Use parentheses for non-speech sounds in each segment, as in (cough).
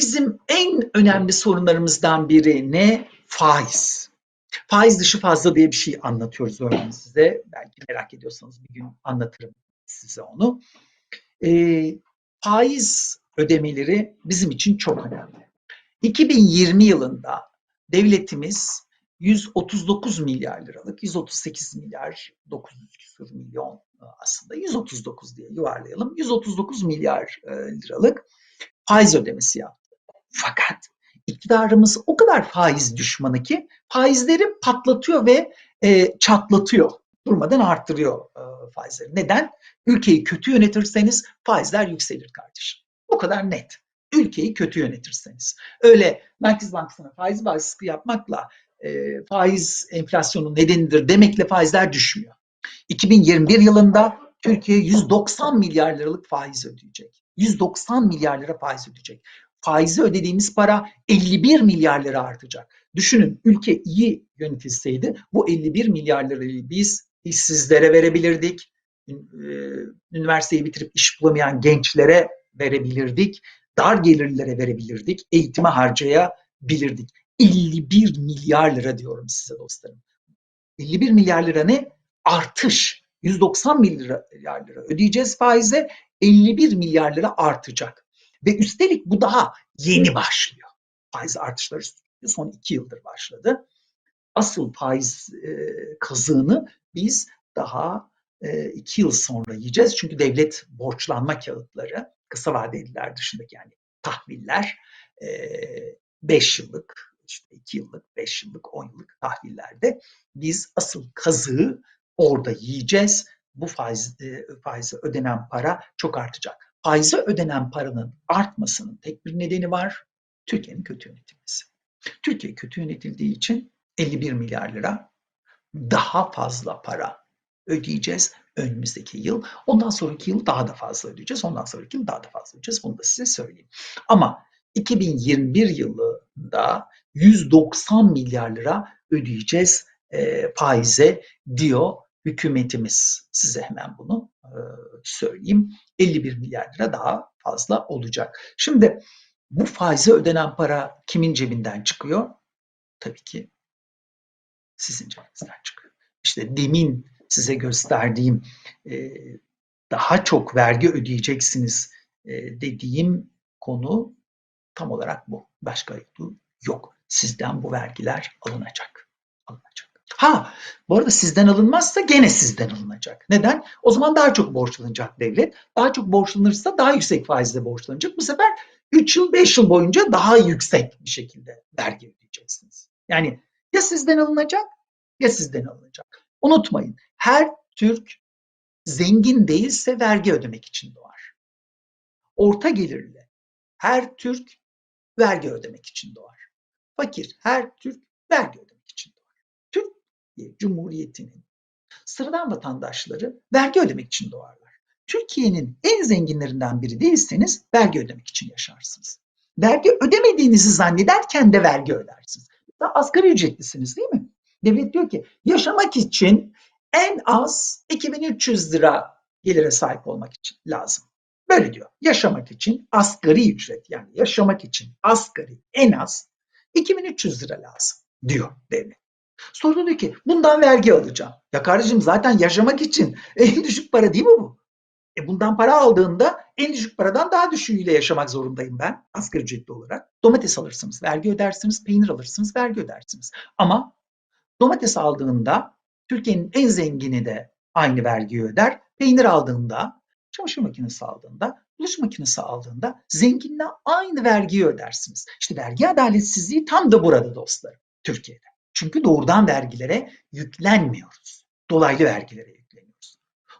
bizim en önemli sorunlarımızdan biri ne? Faiz. Faiz dışı fazla diye bir şey anlatıyoruz örneğin size. Belki merak ediyorsanız bir gün anlatırım size onu. Ee, faiz ödemeleri bizim için çok önemli. 2020 yılında devletimiz 139 milyar liralık, 138 milyar 900 küsur milyon aslında 139 diye yuvarlayalım. 139 milyar liralık faiz ödemesi yaptı. Fakat iktidarımız o kadar faiz düşmanı ki faizleri patlatıyor ve e, çatlatıyor. Durmadan arttırıyor e, faizleri. Neden? Ülkeyi kötü yönetirseniz faizler yükselir kardeşim. Bu kadar net. Ülkeyi kötü yönetirseniz. Öyle Merkez Bankası'na faiz baskısı yapmakla e, faiz enflasyonun nedenidir demekle faizler düşmüyor. 2021 yılında Türkiye 190 milyar liralık faiz ödeyecek. 190 milyar lira faiz ödeyecek. Faizi ödediğimiz para 51 milyar lira artacak. Düşünün ülke iyi yönetilseydi bu 51 milyar lirayı biz işsizlere verebilirdik. Üniversiteyi bitirip iş bulamayan gençlere verebilirdik. Dar gelirlilere verebilirdik. Eğitime harcayabilirdik. 51 milyar lira diyorum size dostlarım. 51 milyar lira ne? Artış. 190 milyar lira ödeyeceğiz faize. 51 milyar lira artacak. Ve üstelik bu daha yeni başlıyor. Faiz artışları son iki yıldır başladı. Asıl faiz e, kazığını biz daha e, iki yıl sonra yiyeceğiz. Çünkü devlet borçlanma kağıtları, kısa vadeliler dışındaki yani tahviller, e, beş yıllık, işte iki yıllık, beş yıllık, on yıllık tahvillerde biz asıl kazığı orada yiyeceğiz. Bu faiz, e, faize ödenen para çok artacak faize ödenen paranın artmasının tek bir nedeni var. Türkiye'nin kötü yönetilmesi. Türkiye kötü yönetildiği için 51 milyar lira daha fazla para ödeyeceğiz önümüzdeki yıl. Ondan sonraki yıl daha da fazla ödeyeceğiz. Ondan sonraki yıl daha da fazla ödeyeceğiz. Bunu da size söyleyeyim. Ama 2021 yılında 190 milyar lira ödeyeceğiz e, faize diyor hükümetimiz. Size hemen bunu söyleyeyim. 51 milyar lira daha fazla olacak. Şimdi bu faize ödenen para kimin cebinden çıkıyor? Tabii ki sizin cebinizden çıkıyor. İşte demin size gösterdiğim e, daha çok vergi ödeyeceksiniz e, dediğim konu tam olarak bu. Başka yok. Sizden bu vergiler alınacak. Alınacak. Ha bu arada sizden alınmazsa gene sizden alınacak. Neden? O zaman daha çok borçlanacak devlet. Daha çok borçlanırsa daha yüksek faizle borçlanacak. Bu sefer 3 yıl 5 yıl boyunca daha yüksek bir şekilde vergi ödeyeceksiniz. Yani ya sizden alınacak ya sizden alınacak. Unutmayın her Türk zengin değilse vergi ödemek için doğar. Orta gelirli her Türk vergi ödemek için doğar. Fakir her Türk vergi ödemek Cumhuriyeti'nin sıradan vatandaşları vergi ödemek için doğarlar. Türkiye'nin en zenginlerinden biri değilseniz vergi ödemek için yaşarsınız. Vergi ödemediğinizi zannederken de vergi ödersiniz. Daha asgari ücretlisiniz değil mi? Devlet diyor ki yaşamak için en az 2300 lira gelire sahip olmak için lazım. Böyle diyor. Yaşamak için asgari ücret yani yaşamak için asgari en az 2300 lira lazım diyor devlet. Sonra diyor ki bundan vergi alacağım. Ya kardeşim zaten yaşamak için (laughs) en düşük para değil mi bu? E bundan para aldığında en düşük paradan daha düşüğüyle yaşamak zorundayım ben asgari ücretli olarak. Domates alırsınız, vergi ödersiniz, peynir alırsınız, vergi ödersiniz. Ama domates aldığında Türkiye'nin en zengini de aynı vergiyi öder. Peynir aldığında, çamaşır makinesi aldığında, bulaşık makinesi aldığında zenginle aynı vergiyi ödersiniz. İşte vergi adaletsizliği tam da burada dostlarım Türkiye'de. Çünkü doğrudan vergilere yüklenmiyoruz. Dolaylı vergilere yükleniyoruz.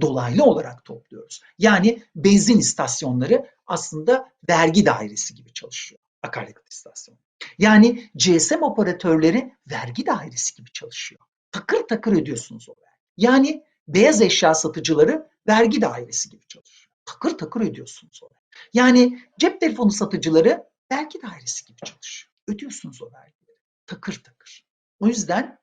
Dolaylı olarak topluyoruz. Yani benzin istasyonları aslında vergi dairesi gibi çalışıyor. Akaryakıt istasyonu. Yani GSM operatörleri vergi dairesi gibi çalışıyor. Takır takır ödüyorsunuz o vergi. Yani beyaz eşya satıcıları vergi dairesi gibi çalışıyor. Takır takır ödüyorsunuz o vergi. Yani cep telefonu satıcıları vergi dairesi gibi çalışıyor. Ödüyorsunuz o vergileri. Takır takır. O yüzden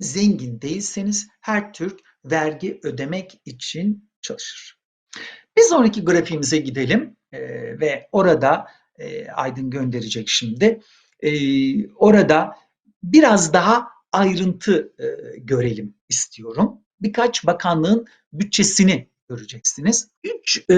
zengin değilseniz her Türk vergi ödemek için çalışır. Bir sonraki grafiğimize gidelim e, ve orada E, Aydın gönderecek şimdi. E, orada biraz daha ayrıntı e, görelim istiyorum. Birkaç bakanlığın bütçesini göreceksiniz. Üç e,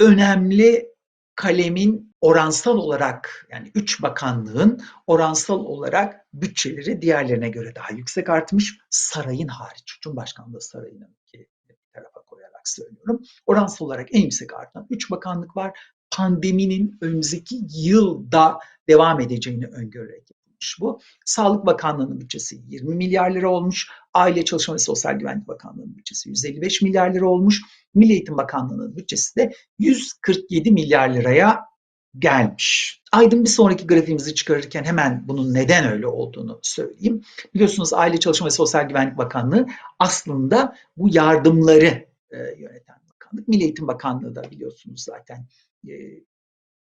önemli kalemin oransal olarak yani üç bakanlığın oransal olarak bütçeleri diğerlerine göre daha yüksek artmış. Sarayın hariç. Cumhurbaşkanlığı sarayının ki bir tarafa koyarak söylüyorum. Oransal olarak en yüksek artan üç bakanlık var. Pandeminin önümüzdeki yılda devam edeceğini öngörerek yapılmış bu. Sağlık Bakanlığı'nın bütçesi 20 milyar lira olmuş. Aile Çalışma ve Sosyal Güvenlik Bakanlığı'nın bütçesi 155 milyar lira olmuş. Milli Eğitim Bakanlığı'nın bütçesi de 147 milyar liraya gelmiş. Aydın bir sonraki grafiğimizi çıkarırken hemen bunun neden öyle olduğunu söyleyeyim. Biliyorsunuz Aile Çalışma ve Sosyal Güvenlik Bakanlığı aslında bu yardımları e, yöneten bakanlık. Milli Eğitim Bakanlığı da biliyorsunuz zaten e,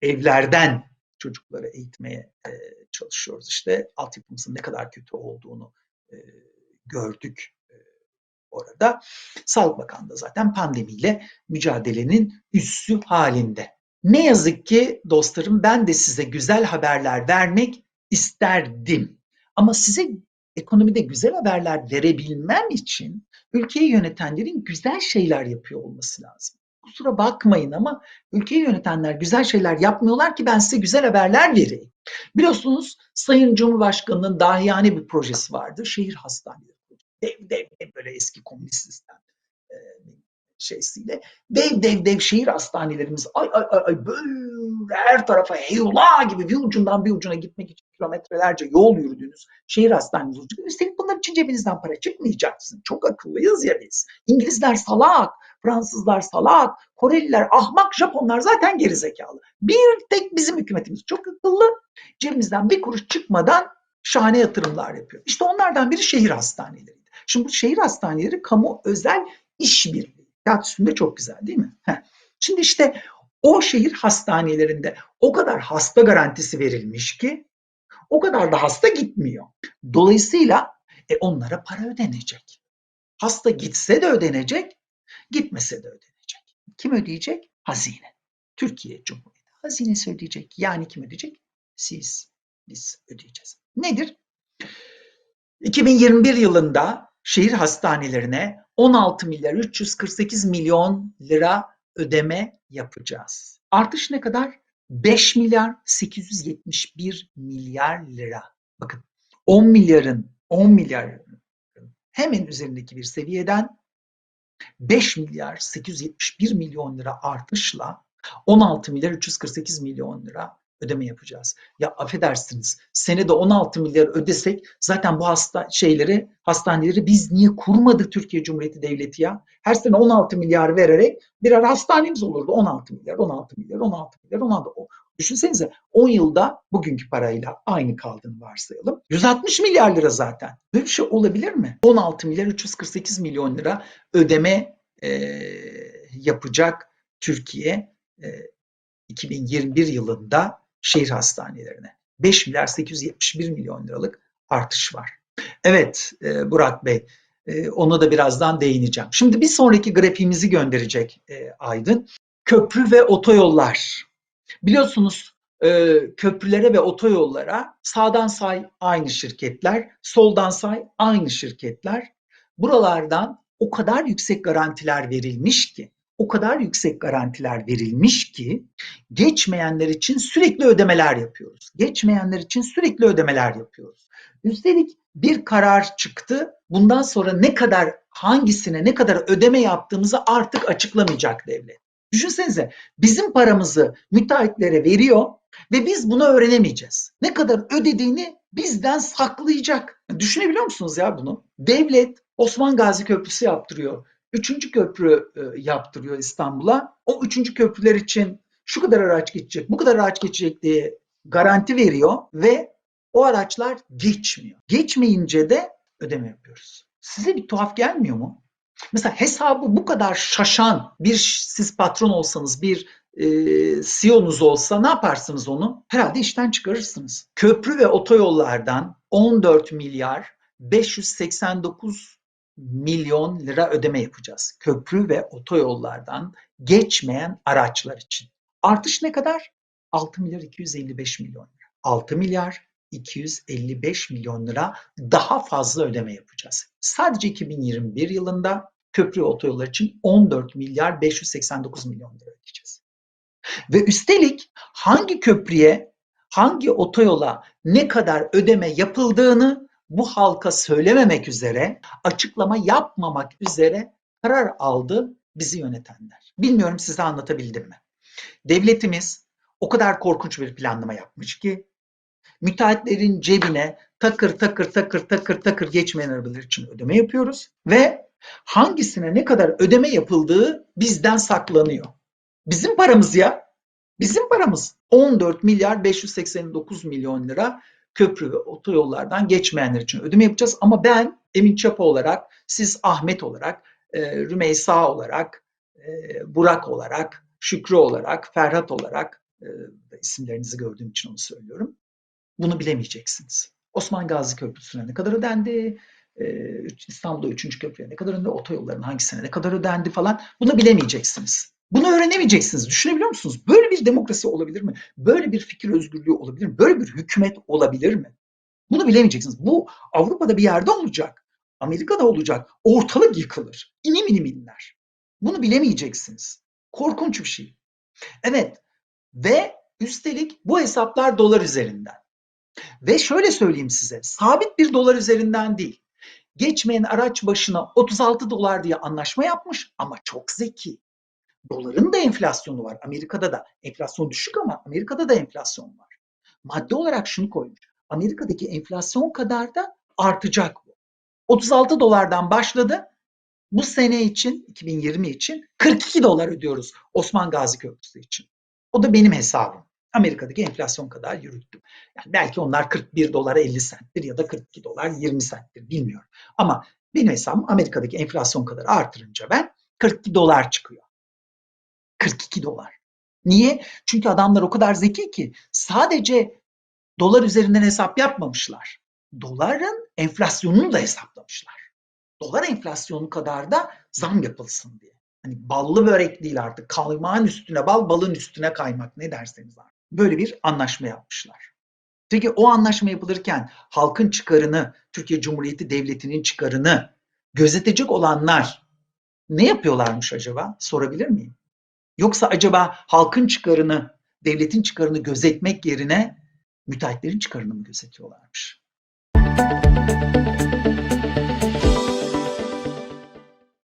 evlerden çocukları eğitmeye e, çalışıyoruz. İşte altyapımızın ne kadar kötü olduğunu e, gördük e, orada. Sağlık Bakanlığı zaten pandemiyle mücadelenin üssü halinde. Ne yazık ki dostlarım ben de size güzel haberler vermek isterdim. Ama size ekonomide güzel haberler verebilmem için ülkeyi yönetenlerin güzel şeyler yapıyor olması lazım. Kusura bakmayın ama ülkeyi yönetenler güzel şeyler yapmıyorlar ki ben size güzel haberler vereyim. Biliyorsunuz Sayın Cumhurbaşkanı'nın dahiyane bir projesi vardı. Şehir hastaneleri. Dev dev böyle eski komünist sistem şeysiyle dev dev dev şehir hastanelerimiz ay ay ay, ay böyle her tarafa heyula gibi bir ucundan bir ucuna gitmek için kilometrelerce yol yürüdüğünüz şehir hastanemiz olacak. Üstelik bunlar için cebinizden para çıkmayacaksın. Çok akıllıyız ya biz. İngilizler salak, Fransızlar salak, Koreliler ahmak, Japonlar zaten gerizekalı. Bir tek bizim hükümetimiz çok akıllı. Cebimizden bir kuruş çıkmadan şahane yatırımlar yapıyor. İşte onlardan biri şehir hastaneleri. Şimdi bu şehir hastaneleri kamu özel işbirliği. Kağıt üstünde çok güzel değil mi? Heh. Şimdi işte o şehir hastanelerinde o kadar hasta garantisi verilmiş ki o kadar da hasta gitmiyor. Dolayısıyla e, onlara para ödenecek. Hasta gitse de ödenecek, gitmese de ödenecek. Kim ödeyecek? Hazine. Türkiye Cumhuriyeti. Hazinesi ödeyecek. Yani kim ödeyecek? Siz, biz ödeyeceğiz. Nedir? 2021 yılında şehir hastanelerine 16 milyar 348 milyon lira ödeme yapacağız. Artış ne kadar? 5 milyar 871 milyar lira. Bakın 10 milyarın 10 milyar hemen üzerindeki bir seviyeden 5 milyar 871 milyon lira artışla 16 milyar 348 milyon lira ödeme yapacağız. Ya affedersiniz senede 16 milyar ödesek zaten bu hasta şeyleri hastaneleri biz niye kurmadı Türkiye Cumhuriyeti Devleti ya? Her sene 16 milyar vererek birer hastanemiz olurdu. 16 milyar, 16 milyar, 16 milyar, 16 o, Düşünsenize 10 yılda bugünkü parayla aynı kaldığını varsayalım. 160 milyar lira zaten. Böyle bir şey olabilir mi? 16 milyar 348 milyon lira ödeme e, yapacak Türkiye e, 2021 yılında şehir hastanelerine. 5 milyar 871 milyon liralık artış var. Evet e, Burak Bey e, ona da birazdan değineceğim. Şimdi bir sonraki grafiğimizi gönderecek e, Aydın. Köprü ve otoyollar. Biliyorsunuz e, köprülere ve otoyollara sağdan say aynı şirketler, soldan say aynı şirketler. Buralardan o kadar yüksek garantiler verilmiş ki o kadar yüksek garantiler verilmiş ki geçmeyenler için sürekli ödemeler yapıyoruz. Geçmeyenler için sürekli ödemeler yapıyoruz. Üstelik bir karar çıktı. Bundan sonra ne kadar hangisine ne kadar ödeme yaptığımızı artık açıklamayacak devlet. Düşünsenize bizim paramızı müteahhitlere veriyor ve biz bunu öğrenemeyeceğiz. Ne kadar ödediğini bizden saklayacak. Düşünebiliyor musunuz ya bunu? Devlet Osman Gazi Köprüsü yaptırıyor üçüncü köprü e, yaptırıyor İstanbul'a. O üçüncü köprüler için şu kadar araç geçecek, bu kadar araç geçecek diye garanti veriyor ve o araçlar geçmiyor. Geçmeyince de ödeme yapıyoruz. Size bir tuhaf gelmiyor mu? Mesela hesabı bu kadar şaşan bir siz patron olsanız bir e, CEO'nuz olsa ne yaparsınız onu? Herhalde işten çıkarırsınız. Köprü ve otoyollardan 14 milyar 589 milyon lira ödeme yapacağız. Köprü ve otoyollardan geçmeyen araçlar için. Artış ne kadar? 6 milyar 255 milyon lira. 6 milyar 255 milyon lira daha fazla ödeme yapacağız. Sadece 2021 yılında köprü otoyollar için 14 milyar 589 milyon lira ödeyeceğiz. Ve üstelik hangi köprüye, hangi otoyola ne kadar ödeme yapıldığını bu halka söylememek üzere, açıklama yapmamak üzere karar aldı bizi yönetenler. Bilmiyorum size anlatabildim mi? Devletimiz o kadar korkunç bir planlama yapmış ki müteahhitlerin cebine takır takır takır takır takır geçmeyen arabalar için ödeme yapıyoruz ve hangisine ne kadar ödeme yapıldığı bizden saklanıyor. Bizim paramız ya. Bizim paramız 14 milyar 589 milyon lira köprü ve otoyollardan geçmeyenler için ödeme yapacağız. Ama ben Emin Çapa olarak, siz Ahmet olarak, e, Rümeysa olarak, e, Burak olarak, Şükrü olarak, Ferhat olarak e, isimlerinizi gördüğüm için onu söylüyorum. Bunu bilemeyeceksiniz. Osman Gazi Köprüsü'ne ne kadar ödendi? İstanbul'da 3. köprüye ne kadar ödendi? Otoyolların hangisine ne kadar ödendi falan. Bunu bilemeyeceksiniz. Bunu öğrenemeyeceksiniz. Düşünebiliyor musunuz? Böyle bir demokrasi olabilir mi? Böyle bir fikir özgürlüğü olabilir mi? Böyle bir hükümet olabilir mi? Bunu bilemeyeceksiniz. Bu Avrupa'da bir yerde olacak. Amerika'da olacak. Ortalık yıkılır. İnim inim inler. Bunu bilemeyeceksiniz. Korkunç bir şey. Evet. Ve üstelik bu hesaplar dolar üzerinden. Ve şöyle söyleyeyim size. Sabit bir dolar üzerinden değil. Geçmeyen araç başına 36 dolar diye anlaşma yapmış ama çok zeki. Doların da enflasyonu var. Amerika'da da enflasyon düşük ama Amerika'da da enflasyon var. Madde olarak şunu koymuş. Amerika'daki enflasyon kadar da artacak bu. 36 dolardan başladı. Bu sene için 2020 için 42 dolar ödüyoruz Osman Gazi Köprüsü için. O da benim hesabım. Amerika'daki enflasyon kadar yürüttüm. Yani belki onlar 41 dolar 50 centtir ya da 42 dolar 20 centtir bilmiyorum. Ama benim hesabım Amerika'daki enflasyon kadar artırınca ben 42 dolar çıkıyor. 42 dolar. Niye? Çünkü adamlar o kadar zeki ki sadece dolar üzerinden hesap yapmamışlar. Doların enflasyonunu da hesaplamışlar. Dolar enflasyonu kadar da zam yapılsın diye. Hani ballı börek değil artık. Kaymağın üstüne bal, balın üstüne kaymak ne derseniz artık. Böyle bir anlaşma yapmışlar. Peki o anlaşma yapılırken halkın çıkarını, Türkiye Cumhuriyeti Devleti'nin çıkarını gözetecek olanlar ne yapıyorlarmış acaba? Sorabilir miyim? Yoksa acaba halkın çıkarını, devletin çıkarını gözetmek yerine müteahhitlerin çıkarını mı gözetiyorlarmış?